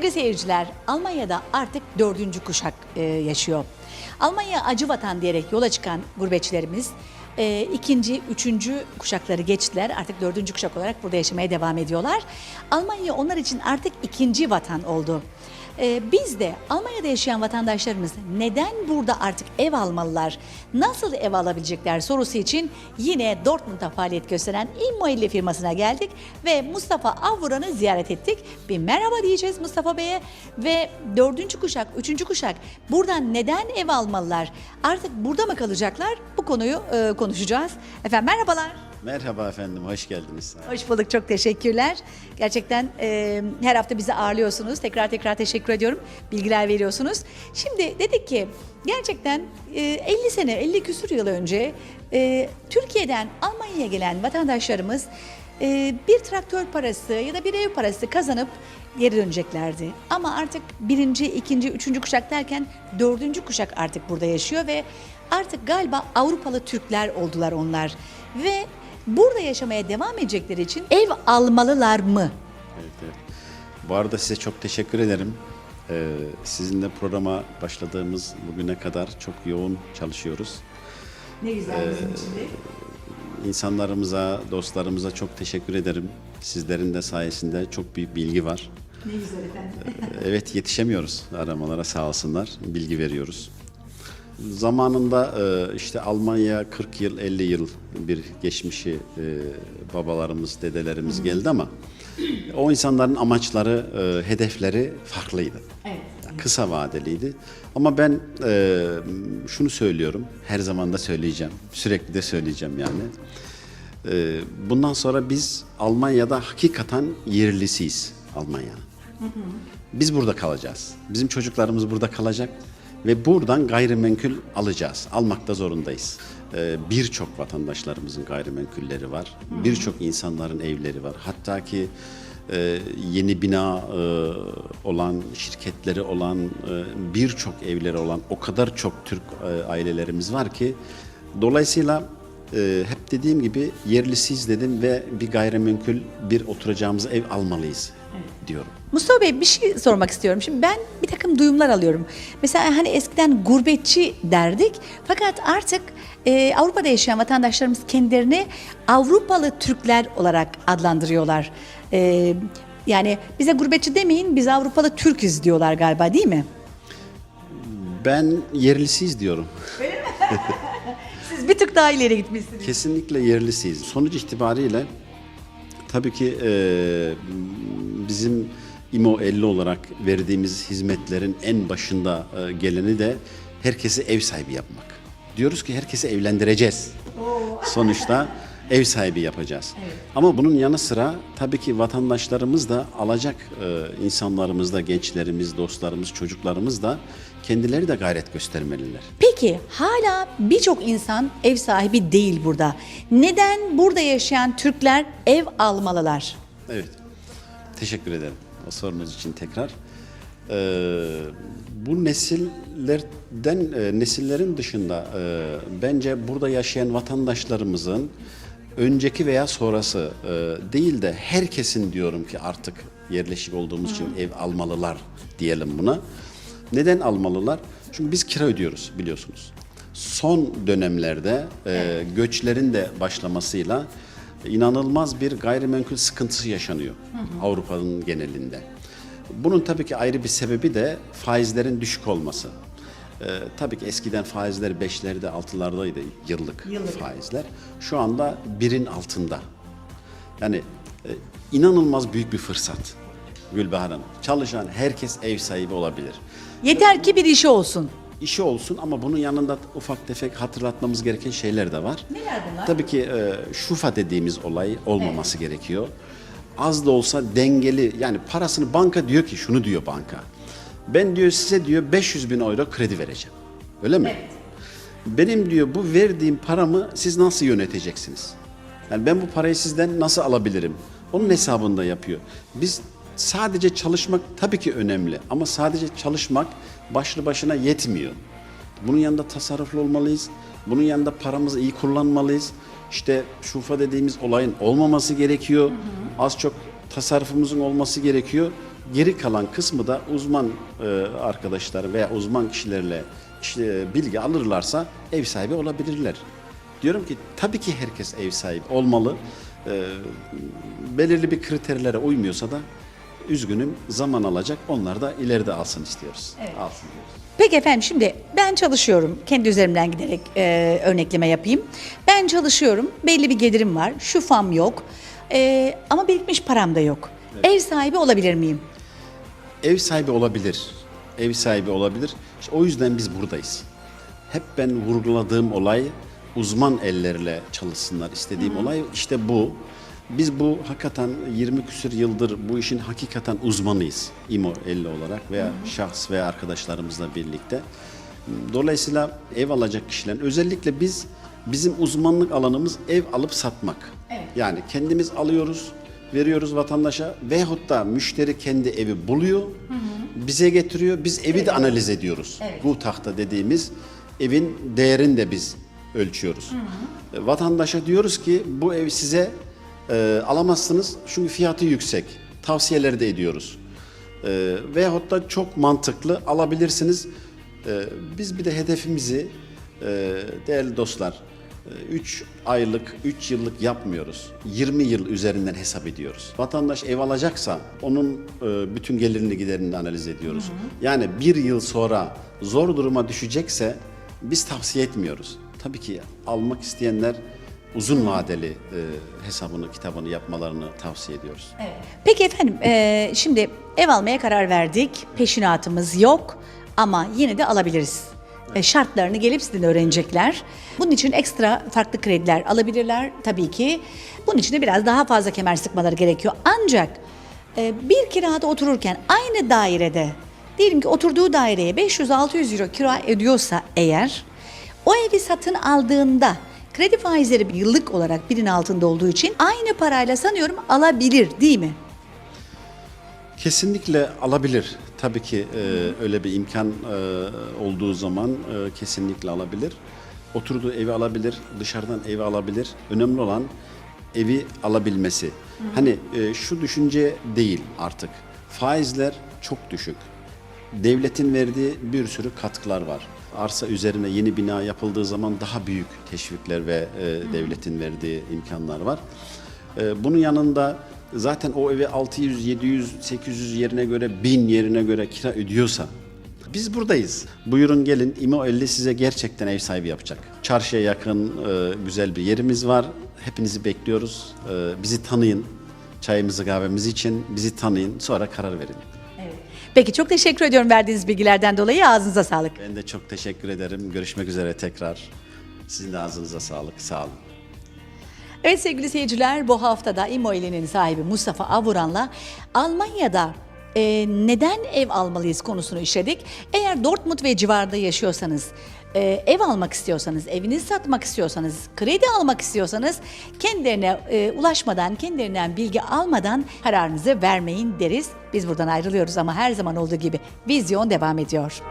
Sevgili seyirciler, Almanya'da artık dördüncü kuşak e, yaşıyor. Almanya acı vatan diyerek yola çıkan gurbetçilerimiz e, ikinci, üçüncü kuşakları geçtiler. Artık dördüncü kuşak olarak burada yaşamaya devam ediyorlar. Almanya onlar için artık ikinci vatan oldu. E, biz de Almanya'da yaşayan vatandaşlarımız neden burada artık ev almalılar, nasıl ev alabilecekler sorusu için yine Dortmund'da faaliyet gösteren İmmoilli firmasına geldik ve Mustafa Avvuran'ı ziyaret ettik. Bir merhaba diyeceğiz Mustafa Bey'e ve dördüncü kuşak, üçüncü kuşak buradan neden ev almalılar? Artık burada mı kalacaklar? Bu konuyu e, konuşacağız. Efendim merhabalar. Merhaba efendim, hoş geldiniz. Hoş bulduk, çok teşekkürler. Gerçekten e, her hafta bizi ağırlıyorsunuz. Tekrar tekrar teşekkür ediyorum. Bilgiler veriyorsunuz. Şimdi dedik ki gerçekten e, 50 sene, 50 küsur yıl önce e, Türkiye'den Almanya'ya gelen vatandaşlarımız e, bir traktör parası ya da bir ev parası kazanıp geri döneceklerdi. Ama artık birinci, ikinci, üçüncü kuşak derken dördüncü kuşak artık burada yaşıyor ve artık galiba Avrupalı Türkler oldular onlar. Ve burada yaşamaya devam edecekleri için ev almalılar mı? Evet, evet. Bu arada size çok teşekkür ederim. Ee, sizinle programa başladığımız bugüne kadar çok yoğun çalışıyoruz. Ne güzel bizim için de. İnsanlarımıza, dostlarımıza çok teşekkür ederim. Sizlerin de sayesinde çok büyük bilgi var. Ne güzel efendim. Ee, Evet yetişemiyoruz aramalara sağ olsunlar, bilgi veriyoruz. Zamanında e, işte Almanya 40 yıl, 50 yıl bir geçmişi e, babalarımız, dedelerimiz geldi ama o insanların amaçları, e, hedefleri farklıydı. Evet. Kısa vadeliydi. Ama ben şunu söylüyorum, her zaman da söyleyeceğim, sürekli de söyleyeceğim yani. Bundan sonra biz Almanya'da hakikaten yerlisiyiz Almanya. Biz burada kalacağız. Bizim çocuklarımız burada kalacak ve buradan gayrimenkul alacağız. Almakta zorundayız. Ee, Birçok vatandaşlarımızın gayrimenkulleri var. Birçok insanların evleri var. Hatta ki e, yeni bina e, olan, şirketleri olan, e, birçok evleri olan o kadar çok Türk e, ailelerimiz var ki dolayısıyla e, hep dediğim gibi yerlisiyiz dedim ve bir gayrimenkul bir oturacağımız ev almalıyız diyorum. Mustafa Bey bir şey sormak istiyorum. Şimdi ben bir takım duyumlar alıyorum. Mesela hani eskiden gurbetçi derdik. Fakat artık e, Avrupa'da yaşayan vatandaşlarımız kendilerini Avrupalı Türkler olarak adlandırıyorlar. E, yani bize gurbetçi demeyin biz Avrupalı Türküz diyorlar galiba değil mi? Ben yerlisiyiz diyorum. Siz bir tık daha ileri gitmişsiniz. Kesinlikle yerlisiyiz. Sonuç itibariyle tabii ki e, bizim İMO 50 olarak verdiğimiz hizmetlerin en başında e, geleni de herkesi ev sahibi yapmak. Diyoruz ki herkesi evlendireceğiz. Sonuçta ev sahibi yapacağız. Ama bunun yanı sıra tabii ki vatandaşlarımız da alacak e, insanlarımız da, gençlerimiz, dostlarımız, çocuklarımız da kendileri de gayret göstermeliler. Peki hala birçok insan ev sahibi değil burada. Neden burada yaşayan Türkler ev almalılar? Evet. Teşekkür ederim o sorunuz için tekrar. Ee, bu nesillerden e, nesillerin dışında e, bence burada yaşayan vatandaşlarımızın önceki veya sonrası e, değil de herkesin diyorum ki artık yerleşik olduğumuz için ev almalılar diyelim buna. Neden almalılar? Çünkü biz kira ödüyoruz biliyorsunuz. Son dönemlerde e, göçlerin de başlamasıyla inanılmaz bir gayrimenkul sıkıntısı yaşanıyor Avrupa'nın genelinde. Bunun tabii ki ayrı bir sebebi de faizlerin düşük olması. Ee, tabii ki eskiden faizler beşlerde, altılardaydı yıllık, faizler. Şu anda birin altında. Yani e, inanılmaz büyük bir fırsat Gülbahar Hanım. Çalışan herkes ev sahibi olabilir. Yeter ki bir işi olsun. İşi olsun ama bunun yanında ufak tefek hatırlatmamız gereken şeyler de var. Neler bunlar? Tabii ki e, şufa dediğimiz olay olmaması gerekiyor. Az da olsa dengeli yani parasını banka diyor ki şunu diyor banka. Ben diyor size diyor 500 bin euro kredi vereceğim. Öyle mi? Benim diyor bu verdiğim paramı siz nasıl yöneteceksiniz? Yani ben bu parayı sizden nasıl alabilirim? Onun hesabında yapıyor. Biz sadece çalışmak tabii ki önemli ama sadece çalışmak başlı başına yetmiyor. Bunun yanında tasarruflu olmalıyız. Bunun yanında paramızı iyi kullanmalıyız. İşte şufa dediğimiz olayın olmaması gerekiyor. Az çok tasarrufumuzun olması gerekiyor. Geri kalan kısmı da uzman e, arkadaşlar veya uzman kişilerle işte, e, bilgi alırlarsa ev sahibi olabilirler. Diyorum ki tabii ki herkes ev sahibi olmalı. E, belirli bir kriterlere uymuyorsa da üzgünüm zaman alacak. Onlar da ileride alsın istiyoruz. Alsın diyoruz. Peki efendim şimdi ben çalışıyorum. Kendi üzerimden giderek e, örnekleme yapayım. Ben çalışıyorum. Belli bir gelirim var. Şufam yok. E, ama birikmiş param da yok. Ev sahibi olabilir miyim? Ev sahibi olabilir. Ev sahibi olabilir. İşte o yüzden biz buradayız. Hep ben vurguladığım olay uzman ellerle çalışsınlar istediğim olay işte bu. Biz bu hakikaten 20 küsür yıldır bu işin hakikaten uzmanıyız. İMO 50 olarak veya şahs veya arkadaşlarımızla birlikte. Dolayısıyla ev alacak kişilerin özellikle biz bizim uzmanlık alanımız ev alıp satmak. Yani kendimiz alıyoruz, veriyoruz vatandaşa veyahut da müşteri kendi evi buluyor, bize getiriyor. Biz evi de analiz ediyoruz. Bu tahta dediğimiz evin değerini de biz ölçüyoruz. E, Vatandaşa diyoruz ki bu ev size e, alamazsınız çünkü fiyatı yüksek. Tavsiyeleri de ediyoruz. E, veyahut da çok mantıklı alabilirsiniz. E, biz bir de hedefimizi e, değerli dostlar 3 aylık, 3 yıllık yapmıyoruz. 20 yıl üzerinden hesap ediyoruz. Vatandaş ev alacaksa onun e, bütün gelirini giderini analiz ediyoruz. Yani bir yıl sonra zor duruma düşecekse biz tavsiye etmiyoruz. Tabii ki almak isteyenler uzun vadeli e, hesabını, kitabını yapmalarını tavsiye ediyoruz. Peki efendim e, şimdi ev almaya karar verdik. Peşinatımız yok ama yine de alabiliriz. E, şartlarını gelip sizden öğrenecekler. Bunun için ekstra farklı krediler alabilirler tabii ki. Bunun için de biraz daha fazla kemer sıkmaları gerekiyor. Ancak e, bir kirada otururken aynı dairede diyelim ki oturduğu daireye 500-600 euro kira ödüyorsa eğer o evi satın aldığında kredi faizleri yıllık olarak birinin altında olduğu için aynı parayla sanıyorum alabilir değil mi? Kesinlikle alabilir. Tabii ki e, öyle bir imkan e, olduğu zaman e, kesinlikle alabilir. Oturduğu evi alabilir, dışarıdan evi alabilir. Önemli olan evi alabilmesi. Hani e, şu düşünce değil artık. Faizler çok düşük. Devletin verdiği bir sürü katkılar var. Arsa üzerine yeni bina yapıldığı zaman daha büyük teşvikler ve e, devletin verdiği imkanlar var. E, bunun yanında zaten o evi 600, 700, 800 yerine göre, 1000 yerine göre kira ödüyorsa biz buradayız. Buyurun gelin İMO 50 size gerçekten ev sahibi yapacak. Çarşıya yakın e, güzel bir yerimiz var. Hepinizi bekliyoruz. E, bizi tanıyın. Çayımızı kahvemizi için bizi tanıyın. Sonra karar verin. Peki çok teşekkür ediyorum verdiğiniz bilgilerden dolayı. Ağzınıza sağlık. Ben de çok teşekkür ederim. Görüşmek üzere tekrar. Sizin de ağzınıza sağlık. Sağ olun. Evet sevgili seyirciler bu hafta da İmoile'nin sahibi Mustafa Avuran'la Almanya'da e, neden ev almalıyız konusunu işledik. Eğer Dortmund ve civarında yaşıyorsanız, e, ev almak istiyorsanız, evinizi satmak istiyorsanız, kredi almak istiyorsanız kendilerine e, ulaşmadan, kendilerinden bilgi almadan kararınızı vermeyin deriz. Biz buradan ayrılıyoruz ama her zaman olduğu gibi vizyon devam ediyor.